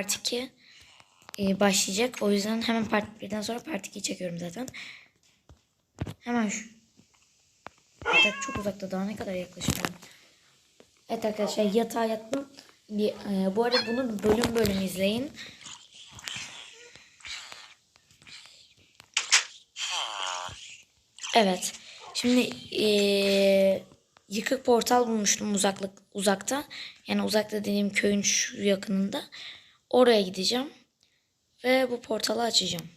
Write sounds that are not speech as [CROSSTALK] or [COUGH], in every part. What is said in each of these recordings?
Part 2 e, başlayacak. O yüzden hemen part 1'den sonra part 2'yi çekiyorum zaten. Hemen şu. Evet çok uzakta daha ne kadar yaklaşıyorum. Evet arkadaşlar yatağa yattım. Bir, e, bu arada bunu bölüm bölüm izleyin. Evet. Şimdi eee, yıkık portal bulmuştum uzaklık uzakta. Yani uzakta dediğim köyün şu yakınında. Oraya gideceğim. Ve bu portalı açacağım.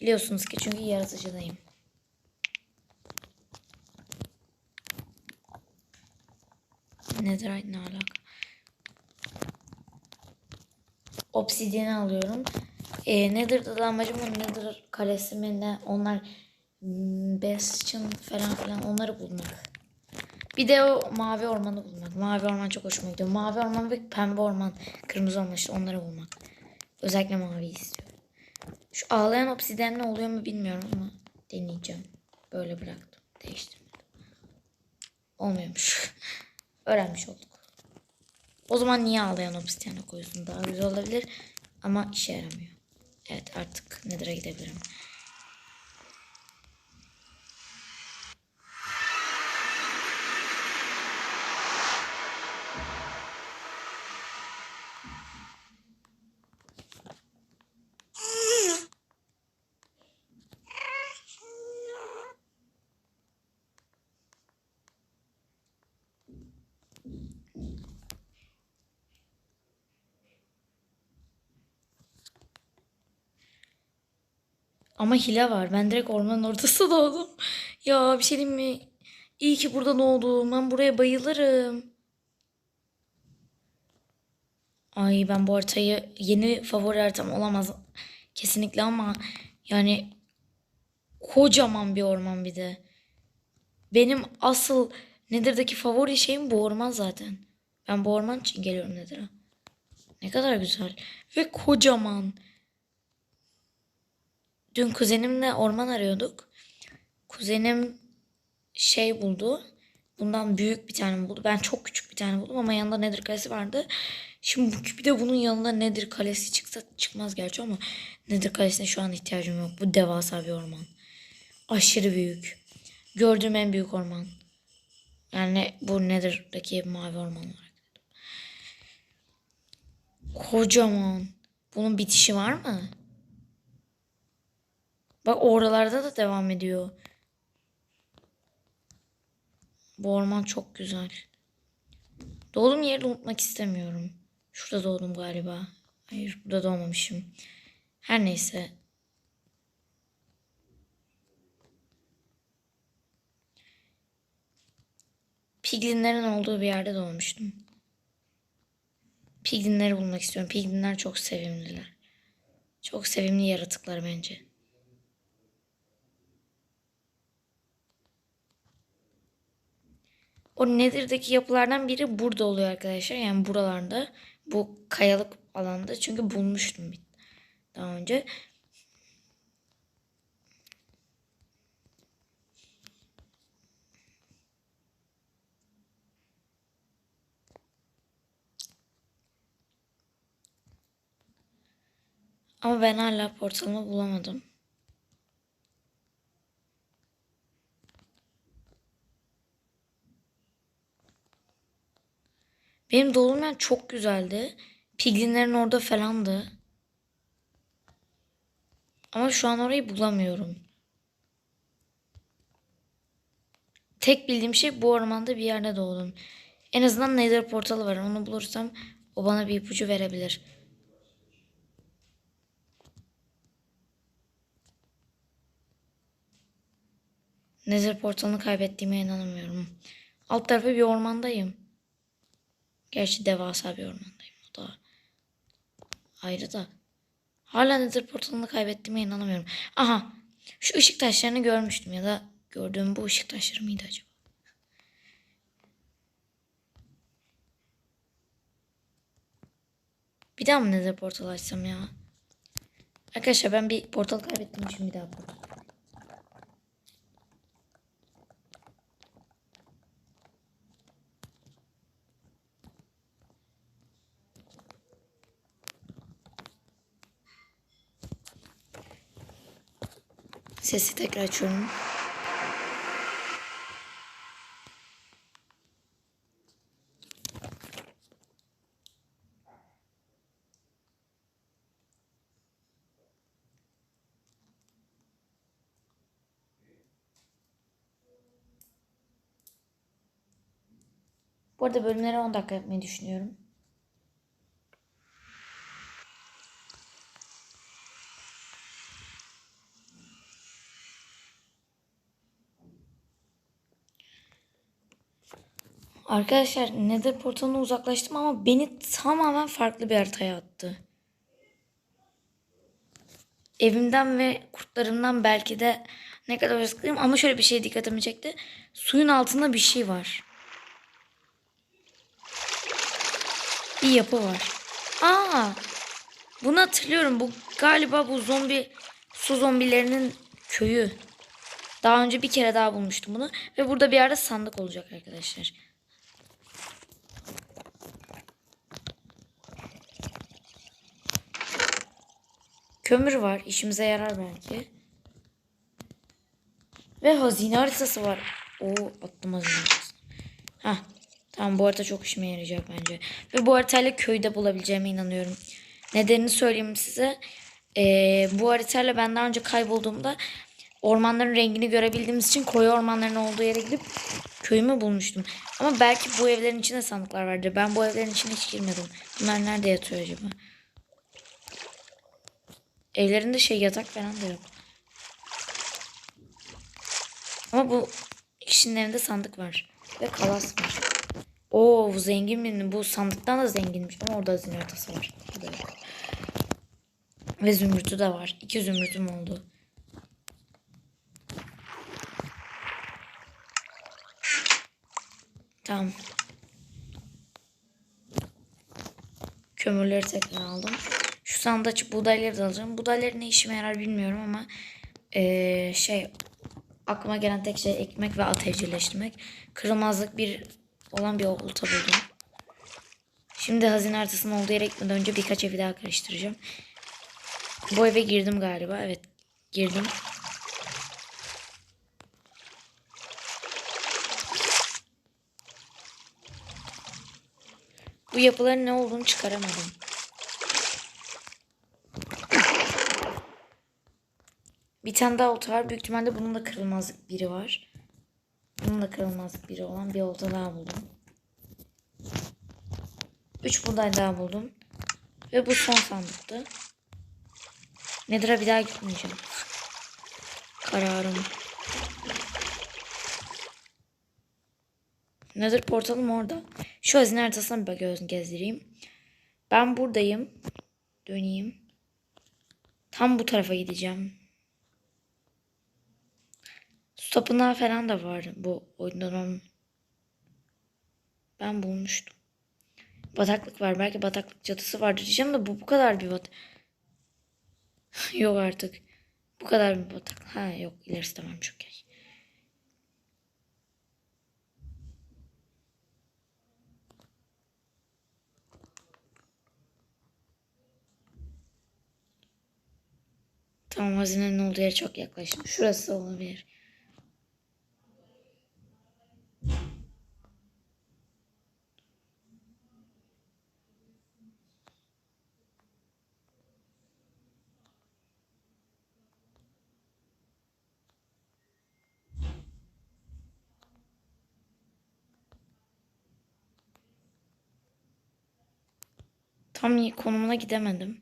Biliyorsunuz ki çünkü yaratıcıdayım. Netherite ne alaka? Obsidian'i alıyorum. E, Nether'da da amacım o Nether kalesi mi ne onlar hmm, Bastion falan filan onları bulmak. Bir de o mavi ormanı bulmak. Mavi orman çok hoşuma gidiyor. Mavi orman ve pembe orman, kırmızı orman işte onları bulmak. Özellikle mavi istiyorum. Şu ağlayan obsidyen ne oluyor mu bilmiyorum ama deneyeceğim. Böyle bıraktım. Değiştirmedim. Olmuyormuş. [LAUGHS] Öğrenmiş olduk. O zaman niye ağlayan obsidyana koyuyorsun? Daha güzel olabilir ama işe yaramıyor. Evet artık Nether'a gidebilirim. Ama hile var. Ben direkt ormanın ortasında doğdum. Ya bir şey diyeyim mi? İyi ki burada doğdum. Ben buraya bayılırım. Ay ben bu haritayı yeni favori haritam olamaz. Kesinlikle ama yani kocaman bir orman bir de. Benim asıl Nether'daki favori şeyim bu orman zaten. Ben bu orman için geliyorum Nether'a. Ne kadar güzel. Ve kocaman. Dün kuzenimle orman arıyorduk. Kuzenim şey buldu. Bundan büyük bir tane buldu. Ben çok küçük bir tane buldum ama yanında Nedir kalesi vardı. Şimdi bir de bunun yanında Nedir kalesi çıksa çıkmaz gerçi ama Nedir kalesine şu an ihtiyacım yok. Bu devasa bir orman. Aşırı büyük. Gördüğüm en büyük orman. Yani bu Nether'daki mavi orman olarak. Kocaman. Bunun bitişi var mı? Bak oralarda da devam ediyor. Bu orman çok güzel. Doğduğum yeri unutmak istemiyorum. Şurada doğdum galiba. Hayır burada doğmamışım. Her neyse. Piglinlerin olduğu bir yerde doğmuştum. Piglinleri bulmak istiyorum. Piglinler çok sevimliler. Çok sevimli yaratıklar bence. O Nether'daki yapılardan biri burada oluyor arkadaşlar. Yani buralarda. Bu kayalık alanda. Çünkü bulmuştum daha önce. Ama ben hala portalımı bulamadım. Benim yer çok güzeldi. Piglinlerin orada falandı. Ama şu an orayı bulamıyorum. Tek bildiğim şey bu ormanda bir yerde doğdum. En azından Nether portalı var. Onu bulursam o bana bir ipucu verebilir. Nether portalını kaybettiğime inanamıyorum. Alt tarafı bir ormandayım. Gerçi devasa bir ormandayım. O da ayrı da. Hala Nether portalını kaybettiğime inanamıyorum. Aha. Şu ışık taşlarını görmüştüm ya da gördüğüm bu ışık taşları mıydı acaba? Bir daha mı Nether portal açsam ya? Arkadaşlar ben bir portal kaybettim için bir daha portal. Sesi tekrar açıyorum. Bu arada bölümleri 10 dakika yapmayı düşünüyorum. Arkadaşlar Nether portalına uzaklaştım ama beni tamamen farklı bir haritaya attı. Evimden ve kurtlarımdan belki de ne kadar uzaklayayım ama şöyle bir şey dikkatimi çekti. Suyun altında bir şey var. Bir yapı var. Aa! Bunu hatırlıyorum. Bu galiba bu zombi su zombilerinin köyü. Daha önce bir kere daha bulmuştum bunu ve burada bir yerde sandık olacak arkadaşlar. Kömür var. işimize yarar belki. Ve hazine haritası var. Oo attım hazine haritası. Hah. Tamam bu harita çok işime yarayacak bence. Ve bu haritayla köyde bulabileceğime inanıyorum. Nedenini söyleyeyim size. Ee, bu haritayla ben daha önce kaybolduğumda ormanların rengini görebildiğimiz için koyu ormanların olduğu yere gidip köyümü bulmuştum. Ama belki bu evlerin içinde sandıklar vardır. Ben bu evlerin içine hiç girmedim. Bunlar nerede yatıyor acaba? Evlerinde şey yatak falan da yok. Ama bu kişinin evinde sandık var. Ve kalas var. Oo zengin mi? Bu sandıktan da zenginmiş. Ama orada hazine var. Ve zümrütü de var. İki zümrütüm oldu. Tamam. Kömürleri tekrar aldım. Şu sandığı açıp buğdayları da alacağım. Buğdayları ne işime yarar bilmiyorum ama ee, şey aklıma gelen tek şey ekmek ve at evcilleştirmek. Kırılmazlık bir olan bir olta buldum. Şimdi hazine haritasının olduğu yere gitmeden önce birkaç evi daha karıştıracağım. Bu eve girdim galiba. Evet girdim. Bu yapıların ne olduğunu çıkaramadım. Bir tane daha olta var. Büyük ihtimalle bunun da kırılmazlık biri var. Bunun da kırılmazlık biri olan bir olta daha buldum. Üç buğday daha buldum. Ve bu son sandıktı. Nether'a bir daha gitmeyeceğim. Kararım. Nether portalım orada. Şu hazine haritasına bir göz gezdireyim. Ben buradayım. Döneyim. Tam bu tarafa gideceğim. Su tapınağı falan da var bu oyundan. Ben bulmuştum. Bataklık var. Belki bataklık cadısı vardır diyeceğim de bu bu kadar bir bat. [LAUGHS] yok artık. Bu kadar bir bataklık. Ha yok ilerisi de varmış okey. Tamam hazinenin olduğu yere çok yaklaştım. Şurası olabilir. Tam konumuna gidemedim.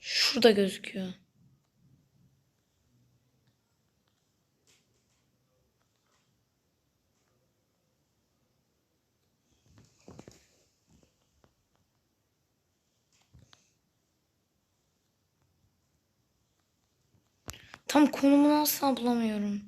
Şurada gözüküyor. Tam konumunu asla bulamıyorum.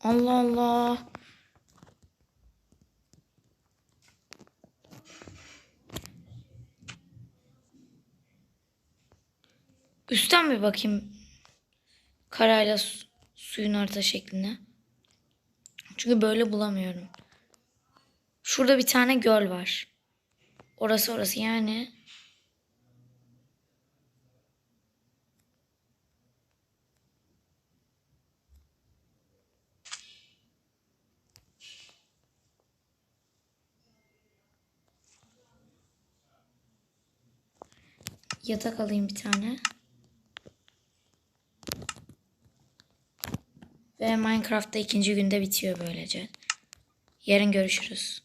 Allah Allah. Üstten bir bakayım. Karayla su, suyun orta şeklinde. Çünkü böyle bulamıyorum. Şurada bir tane göl var. Orası orası yani. Yatak alayım bir tane. Ve Minecraft'ta ikinci günde bitiyor böylece. Yarın görüşürüz.